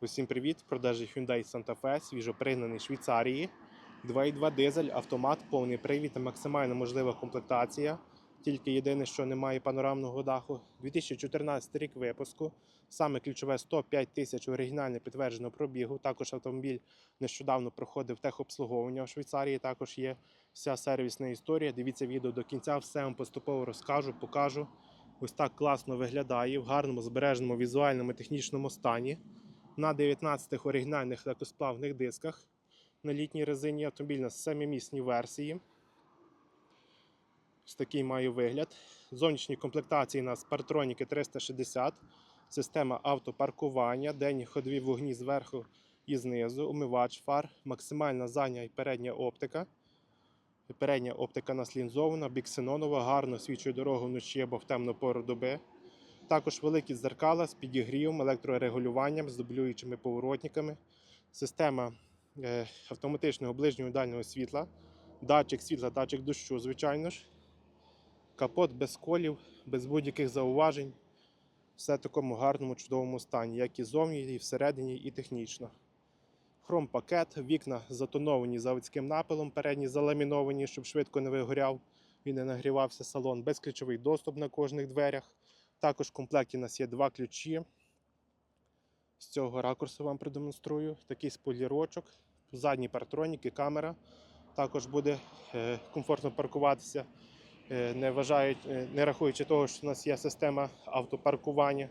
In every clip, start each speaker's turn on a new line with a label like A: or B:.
A: Усім привіт! В продажі Hyundai Santa Fe, свіжопригнаний Швейцарії. 2.2 дизель, автомат, повний привід та максимально можлива комплектація. Тільки єдине, що немає панорамного даху. 2014 рік випуску. Саме ключове 105 тисяч оригінальне підтверджено пробігу. Також автомобіль нещодавно проходив техобслуговування в Швейцарії. Також є вся сервісна історія. Дивіться відео до кінця, все вам поступово розкажу, покажу. Ось так класно виглядає в гарному збереженому візуальному технічному стані на 19 оригінальних легкосплавних дисках на літній резині автомобіль на семимісній версії. Ось такий має вигляд. Зовнішні комплектації у нас партроніки 360, система автопаркування, денні ходові вогні зверху і знизу, умивач фар, максимальна задня і передня оптика. Передня оптика нас лінзована, біксенонова, гарно свічує дорогу вночі або в темну пору доби. Також великі дзеркала з підігрівом, електрорегулюванням, з дублюючими поворотниками, система е, автоматичного ближнього дальнього світла, датчик світла, датчик дощу, звичайно ж. Капот без колів, без будь-яких зауважень. Все в такому гарному, чудовому стані, як і зовні, і всередині, і технічно. Хром-пакет, вікна затоновані заводським напилом, передні заламіновані, щоб швидко не вигоряв і не нагрівався салон. Безключовий доступ на кожних дверях. Також в комплекті у нас є два ключі. З цього ракурсу вам продемонструю. Такий спойлерочок, задні партроніки, камера. Також буде е, комфортно паркуватися, е, не, вважають, е, не рахуючи того, що у нас є система автопаркування.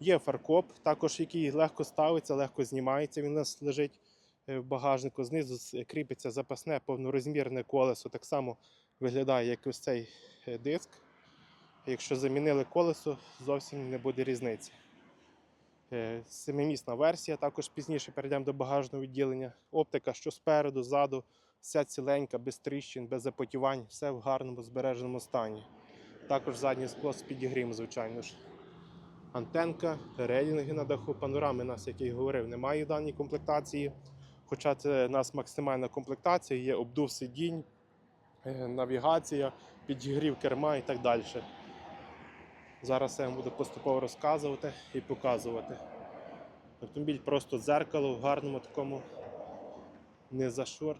A: Є фаркоп, також який легко ставиться, легко знімається. Він у нас лежить в багажнику. Знизу кріпиться запасне повнорозмірне колесо. Так само виглядає, як ось цей диск. Якщо замінили колесо, зовсім не буде різниці. Е, Семимісна версія, також пізніше перейдемо до багажного відділення. Оптика, що спереду, ззаду, вся ціленька, без тріщин, без запотівань, все в гарному збереженому стані. Також заднє скло з підігрім, звичайно ж. Антенка, рейлінги на даху, панорами нас, як я й говорив, немає в даній комплектації. Хоча це у нас максимальна комплектація, є обдув сидінь, е, навігація, підігрів керма і так далі. Зараз я вам буду поступово розказувати і показувати. Автомобіль просто дзеркало в гарному такому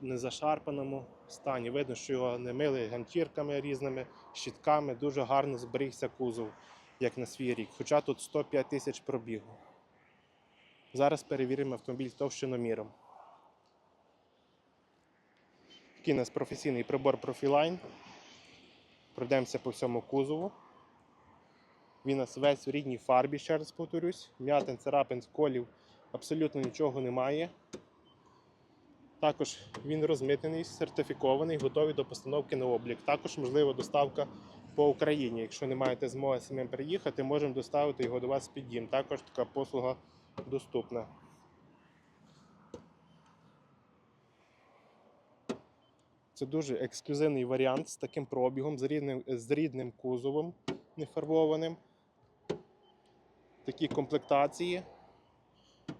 A: незашарпаному стані. Видно, що його не мили ганчірками різними, щітками. Дуже гарно зберігся кузов, як на свій рік. Хоча тут 105 тисяч пробігу. Зараз перевіримо автомобіль товщиноміром. Такий у нас професійний прибор Profiline. Пройдемося по всьому кузову. Він у нас весь в рідній фарбі, ще раз повторюсь. М'ятин, царапин, сколів, абсолютно нічого немає. Також він розмитнений, сертифікований, готовий до постановки на облік. Також можлива доставка по Україні. Якщо не маєте змоги самим приїхати, можемо доставити його до вас під дім. Також така послуга доступна. Це дуже ексклюзивний варіант з таким пробігом, з рідним, з рідним кузовом нефарбованим. Такі комплектації.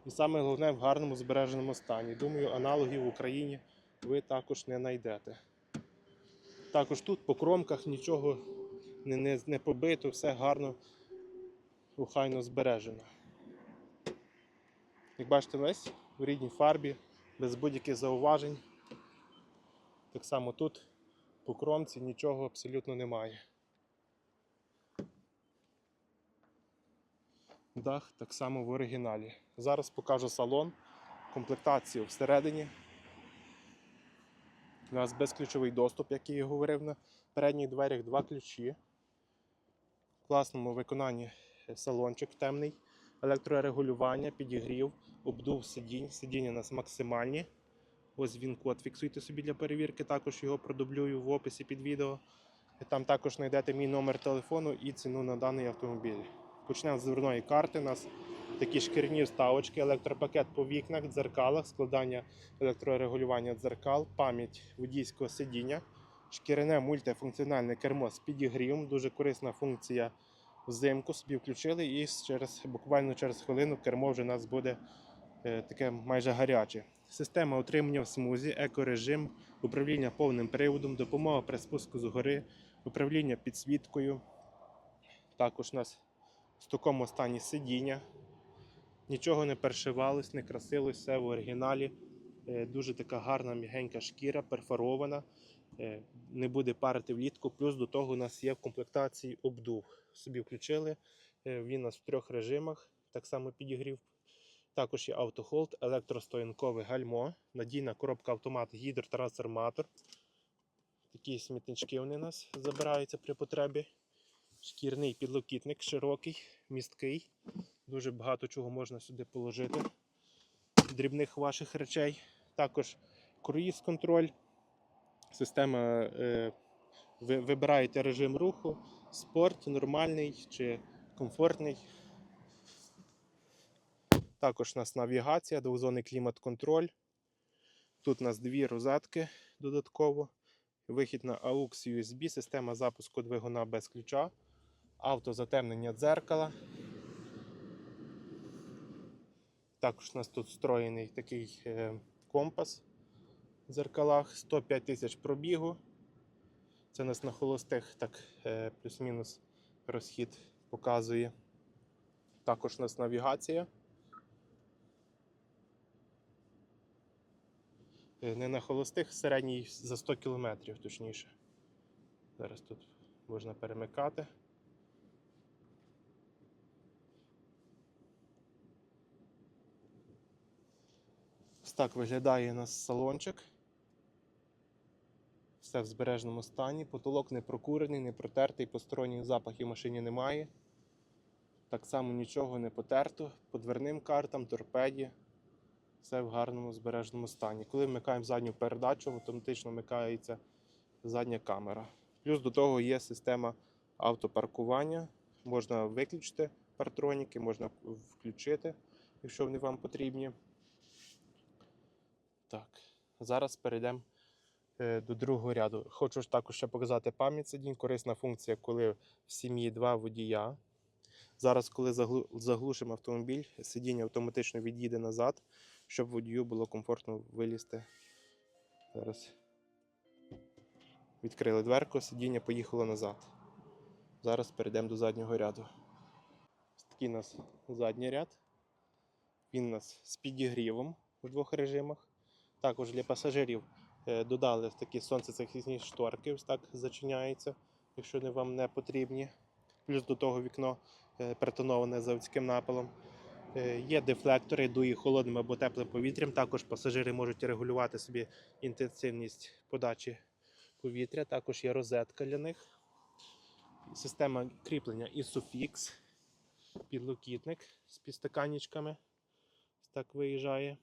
A: І саме головне в гарному збереженому стані. Думаю, аналогів в Україні ви також не знайдете. Також тут по кромках нічого не, не, не побито, все гарно, охайно збережено. Як бачите, весь в рідній фарбі, без будь-яких зауважень. Так само тут по кромці нічого абсолютно немає. Дах так само в оригіналі. Зараз покажу салон, комплектацію всередині. У нас безключовий доступ, як я і говорив на передніх дверях, два ключі. В класному виконанні салончик темний, електрорегулювання, підігрів, обдув сидінь. Сидіння у нас максимальні. Ось він код фіксуйте собі для перевірки, також його продублюю в описі під відео. Там також знайдете мій номер телефону і ціну на даний автомобіль. Почнемо з дверної карти. У нас такі шкірні вставочки, електропакет по вікнах, дзеркалах, складання електрорегулювання дзеркал, пам'ять водійського сидіння, шкіряне мультифункціональне кермо з підігрівом, дуже корисна функція взимку. Собі включили і через, буквально через хвилину кермо вже у нас буде е, таке майже гаряче. Система утримання в смузі, екорежим, управління повним приводом, допомога при спуску з гори, управління підсвіткою. Також у нас в такому стані сидіння. Нічого не перешивалось, не красилось, все в оригіналі. Е, Дуже така гарна м'ягенька шкіра, перфорована. Е, Не буде парити влітку. Плюс до того у нас є в комплектації обдув. Собі включили. Е, Він у нас в трьох режимах, так само підігрів. Також є автохолд, електростоянкове гальмо, надійна коробка автомат, гідротрансформатор. Такі смітнички вони у нас забираються при потребі. Шкірний підлокітник широкий, місткий. Дуже багато чого можна сюди положити. Дрібних ваших речей. Також круїз контроль. Система е, ви вибираєте режим руху, спорт, нормальний чи комфортний. Також у нас навігація, двозонний клімат-контроль. Тут у нас дві розетки додатково. Вихід на AUX USB, система запуску двигуна без ключа, автозатемнення дзеркала. Також у нас тут встроєний такий е, компас в дзеркалах, 105 тисяч пробігу. Це у нас на холостих так е, плюс-мінус розхід показує. Також у нас навігація. Е, Не на холостих, середній за 100 км, точніше. Зараз тут можна перемикати. Так виглядає у нас салончик. Все в збережному стані. Потолок не прокурений, не протертий, посторонніх запахів в машині немає. Так само нічого не потерто. По дверним картам, торпеді. Все в гарному збережному стані. Коли вмикаємо задню передачу, автоматично вмикається задня камера. Плюс до того є система автопаркування. Можна виключити партроніки, можна включити, якщо вони вам потрібні. Так, зараз перейдемо е, до другого ряду. Хочу ж також ще показати пам'ять сидінь. Корисна функція, коли в сім'ї два водія. Зараз, коли заглушимо автомобіль, сидіння автоматично від'їде назад, щоб водію було комфортно вилізти. Зараз відкрили дверку, сидіння поїхало назад. Зараз перейдемо до заднього ряду. Ось такий у нас задній ряд. Він у нас з підігрівом у двох режимах. Також для пасажирів е, додали такі сонцезахисні шторки, ось так зачиняються, якщо вони вам не потрібні. Плюс до того вікно е, перетоноване заводським напилом. Е, Є дефлектори, дує холодним або теплим повітрям. Також пасажири можуть регулювати собі інтенсивність подачі повітря. Також є розетка для них. Система кріплення Isofix, підлокітник з підстаканничками. Ось так виїжджає.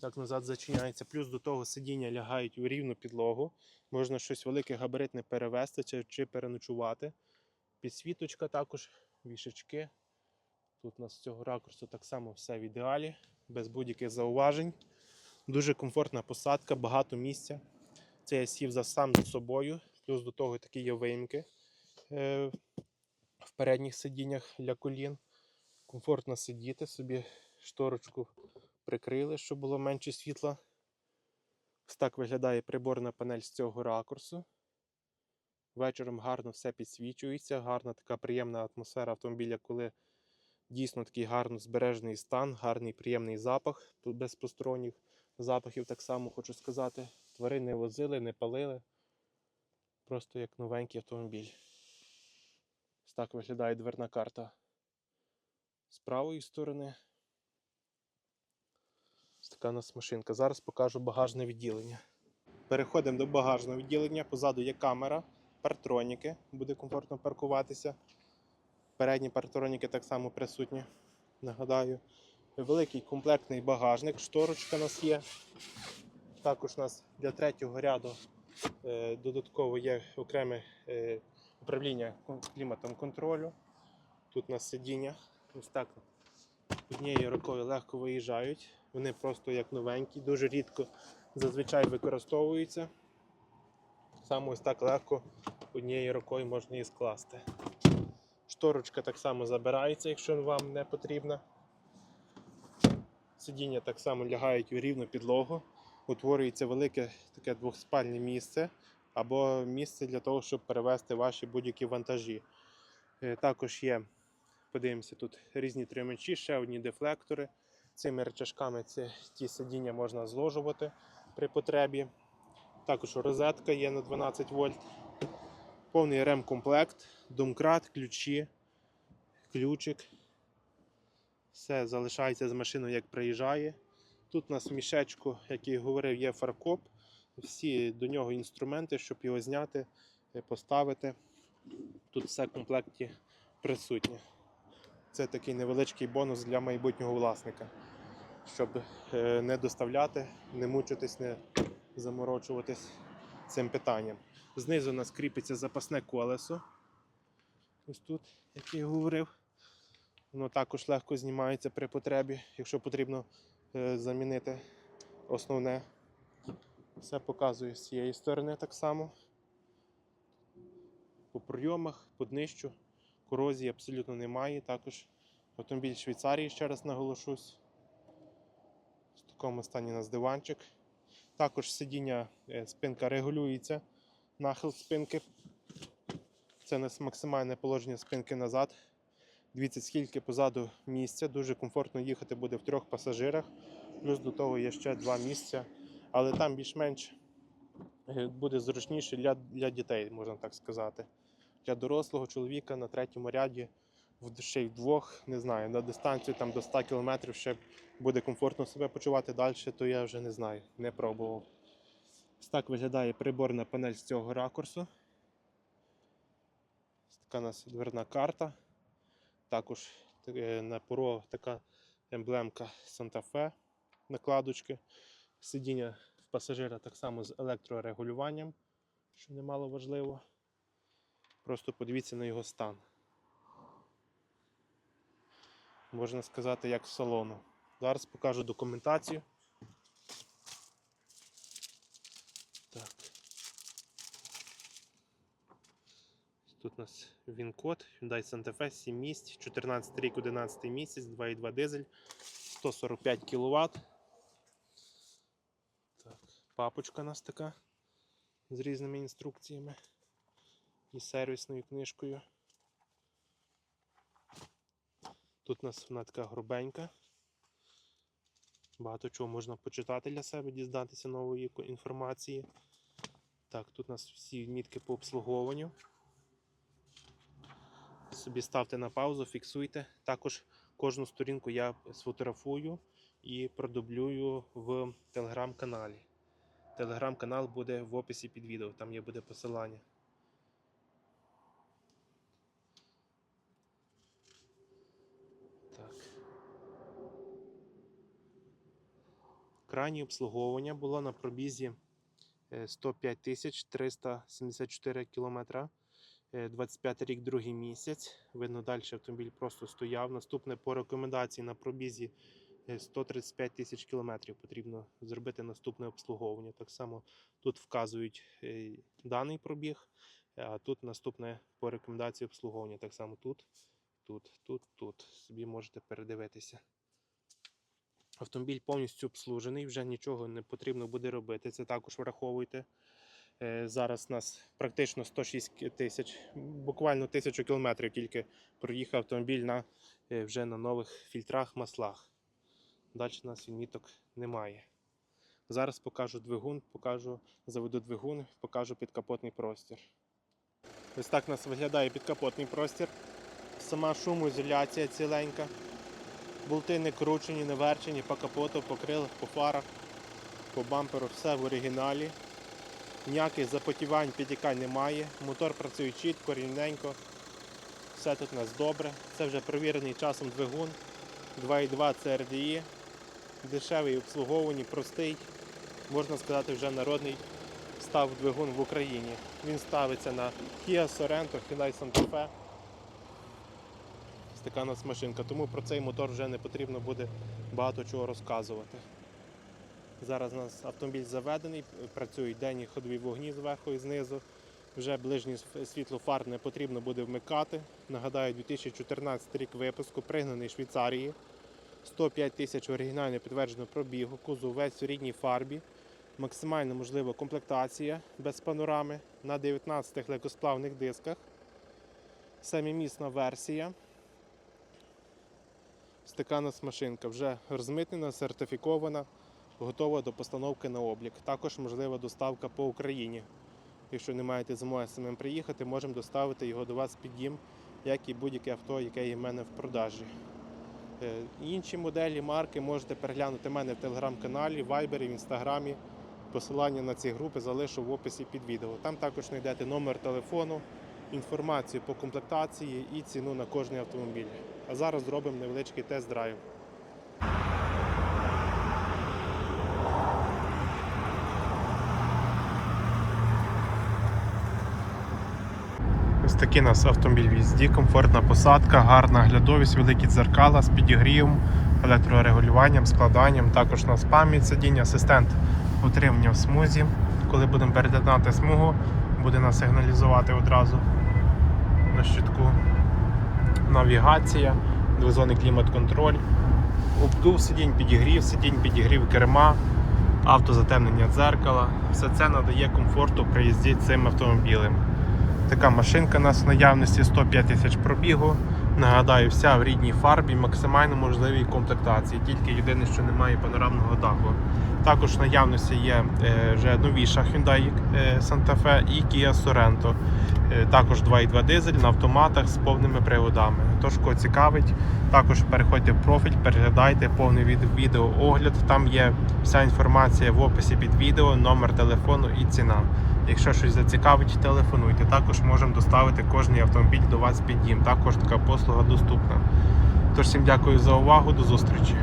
A: Так назад зачиняється. Плюс до того сидіння лягають у рівну підлогу. Можна щось велике габаритне перевезти чи, чи переночувати. Підсвіточка також, вішачки. Тут у нас з цього ракурсу так само все в ідеалі, без будь-яких зауважень. Дуже комфортна посадка, багато місця. Це я сів за сам за собою. Плюс до того такі є виїмки е, в передніх сидіннях для колін. Комфортно сидіти, собі шторочку прикрили, щоб було менше світла. Ось так виглядає приборна панель з цього ракурсу. Вечором гарно все підсвічується, гарна така приємна атмосфера автомобіля, коли дійсно такий гарно збережений стан, гарний приємний запах, тут без посторонніх запахів так само хочу сказати. Тварин не возили, не палили. Просто як новенький автомобіль. Ось так виглядає дверна карта з правої сторони. Така у нас машинка. Зараз покажу багажне відділення. Переходимо до багажного відділення. Позаду є камера, партроніки, буде комфортно паркуватися. Передні партроніки так само присутні. Нагадаю, великий комплектний багажник, шторочка у нас є. Також у нас для третього ряду е, додатково є окреме е, управління кліматом контролю. Тут у нас сидіння. Ось так однією рукою легко виїжджають. Вони просто як новенькі, дуже рідко зазвичай використовуються. Саме ось так легко однією рукою можна її скласти. Шторочка так само забирається, якщо вам не потрібна. Сидіння так само лягають у рівну підлогу. Утворюється велике таке двохспальне місце або місце для того, щоб перевезти ваші будь-які вантажі. Е, Також є Подивимося, тут різні тримачі, ще одні дефлектори. Цими речашками ці, ті сидіння можна зложувати при потребі. Також розетка є на 12 вольт. Повний ремкомплект, домкрат, ключі, ключик. Все залишається з машиною, як приїжджає. Тут у нас мішечку, як і говорив, є фаркоп. Всі до нього інструменти, щоб його зняти, поставити. Тут все в комплекті присутнє. Це такий невеличкий бонус для майбутнього власника, щоб е, не доставляти, не мучитись, не заморочуватись цим питанням. Знизу у нас кріпиться запасне колесо. Ось тут, як я говорив. Воно також легко знімається при потребі, якщо потрібно е, замінити основне. Все показую з цієї сторони так само. По пройомах, по днищу, корозії абсолютно немає. Також автомобіль Швейцарії, ще раз наголошусь. В такому стані у нас диванчик. Також сидіння, е, спинка регулюється, нахил спинки. Це у нас максимальне положення спинки назад. Дивіться, скільки позаду місця. Дуже комфортно їхати буде в трьох пасажирах. Плюс до того є ще два місця. Але там більш-менш е, буде зручніше для, для дітей, можна так сказати. Для дорослого чоловіка на третьому ряді, в- ще й вдвох, не знаю, на дистанцію там до 100 км ще буде комфортно себе почувати далі, то я вже не знаю, не пробував. Ось так виглядає приборна панель з цього ракурсу. Ось така у нас дверна карта. Також е, на пуро така емблемка Santa-Fe накладочки. Сидіння в пасажира так само з електрорегулюванням, що немало важливо. Просто подивіться на його стан. Можна сказати, як з салону. Зараз покажу документацію. Так. Тут у нас він-код Hyundai Santa Fe 7 місць, 14 рік, 11 місяць, 2,2 дизель, 145 кВт. Так, папочка у нас така з різними інструкціями і сервісною книжкою. Тут у нас вона така грубенька. Багато чого можна почитати для себе, дізнатися нової інформації. Так, тут у нас всі мітки по обслуговуванню. Собі ставте на паузу, фіксуйте. Також кожну сторінку я сфотографую і продублюю в телеграм-каналі. Телеграм-канал буде в описі під відео, там є буде посилання. Крайнє обслуговування було на пробізі е, 105 тисяч 374 кілометра. Е, 25 рік, другий місяць. Видно, далі автомобіль просто стояв. Наступне по рекомендації на пробізі е, 135 тисяч кілометрів потрібно зробити наступне обслуговування. Так само тут вказують е, даний пробіг, е, а тут наступне по рекомендації обслуговування. Так само тут, тут, тут, тут. Собі можете передивитися. Автомобіль повністю обслужений, вже нічого не потрібно буде робити. Це також враховуйте. Е, Зараз у нас практично 106 тисяч, буквально тисячу кілометрів тільки проїхав автомобіль на, е, вже на нових фільтрах, маслах. Далі у нас відміток немає. Зараз покажу двигун, покажу, заведу двигун, покажу підкапотний простір. Ось так у нас виглядає підкапотний простір. Сама шумоізоляція ціленька. Болти не кручені, не верчені, по капоту, по крилах, по фарах, по бамперу, все в оригіналі. Ніяких запотівань, підтікань немає. Мотор працює чітко, рівненько. Все тут у нас добре. Це вже провірений часом двигун. 2.2 CRDI. Дешевий обслуговуваний, простий. Можна сказати, вже народний став двигун в Україні. Він ставиться на Kia Sorento, Hyundai Santa Fe. Така у нас машинка. Тому про цей мотор вже не потрібно буде багато чого розказувати. Зараз у нас автомобіль заведений, працюють денні ходові вогні зверху і знизу. Вже ближнє св- світло фар не потрібно буде вмикати. Нагадаю, 2014 рік випуску, пригнаний Швейцарії. 105 тисяч оригінально підтверджено пробігу, кузов весь у рідній фарбі. Максимально можлива комплектація без панорами на 19 легкосплавних дисках. Семимісна версія. Така нас машинка вже розмитнена, сертифікована, готова до постановки на облік. Також можлива доставка по Україні. Якщо не маєте змоги самим приїхати, можемо доставити його до вас під дім, як і будь-яке авто, яке є в мене в продажі. Е, Інші моделі, марки можете переглянути в мене в телеграм-каналі, Вайбері, в інстаграмі. Посилання на ці групи залишу в описі під відео. Там також знайдете номер телефону, інформацію по комплектації і ціну на кожний автомобіль. А зараз зробимо невеличкий тест-драйв. Ось такий нас автомобіль в їзді, комфортна посадка, гарна глядовість, великі дзеркала з підігрівом, електрорегулюванням, складанням. Також у нас пам'ять сидіння, асистент утримання в смузі. Коли будемо перетинати смугу, буде нас сигналізувати одразу на щитку. Навігація, двозонний клімат-контроль, обдув сидінь, підігрів сидінь, підігрів керма, автозатемнення дзеркала. Все це надає комфорту при їзді цим автомобілем. Така машинка у нас в наявності 105 тисяч пробігу. Нагадаю, вся в рідній фарбі, максимально можливій комплектації. Тільки єдине, що немає панорамного даху. Також в наявності є е, вже новіша Hyundai е, Santa Fe і Kia Sorento. Е, Також 2.2 дизель на автоматах з повними приводами. Тож, кого цікавить, також переходьте в профіль, переглядайте повний від- відеоогляд. Там є вся інформація в описі під відео, номер телефону і ціна. Якщо щось зацікавить, телефонуйте. Також можемо доставити кожний автомобіль до вас під дім. Також така послуга доступна. Тож всім дякую за увагу, до зустрічі.